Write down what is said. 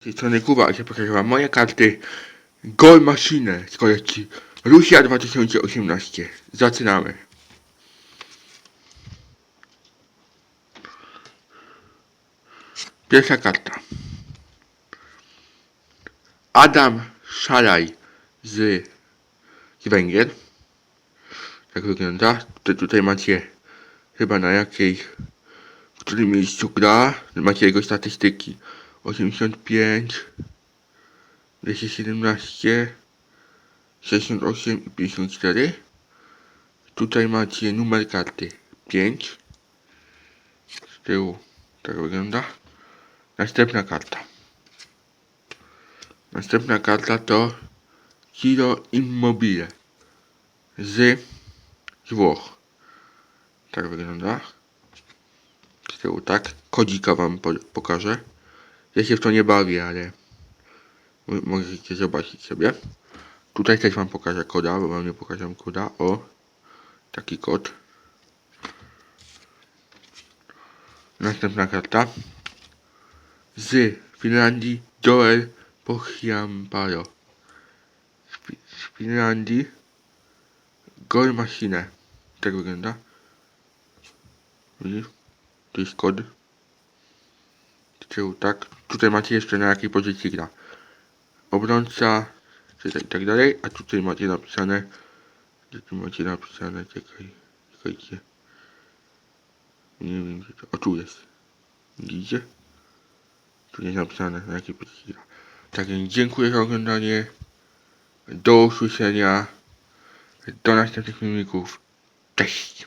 Z tej strony Kuba, się pokażę wam moje karty Gol Machine z kolekcji Rusja 2018. Zaczynamy. Pierwsza karta. Adam Szalaj z, z Węgier. Tak wygląda. Tutaj, tutaj macie chyba na jakiej, w którym miejscu gra. Macie jego statystyki. 85, 217, 68 i 54. Tutaj macie numer karty 5. Z tyłu tak wygląda. Następna karta. Następna karta to Kilo Immobile z, Włoch. Tak wygląda. Z tyłu tak. Kodzika wam po, pokażę. Ja się w to nie bawię, ale mo- możecie zobaczyć sobie. Tutaj też wam pokażę koda, bo wam nie pokażę koda. O, taki kod. Następna karta. Z Finlandii Joel Fi- z Finlandii Gol Machine. Tak wygląda. Widzisz? To jest kod. Tyłu, tak. Tutaj macie jeszcze na jakiej pozycji gra. Obrońca, czy tak, tak dalej. A tutaj macie napisane. Gdzie tu macie napisane? Czekaj, czekajcie. Nie wiem gdzie to. O tu jest. Widzicie? Tu jest napisane na jakiej pozycji gra. Tak więc dziękuję za oglądanie. Do usłyszenia. Do następnych filmików. Cześć.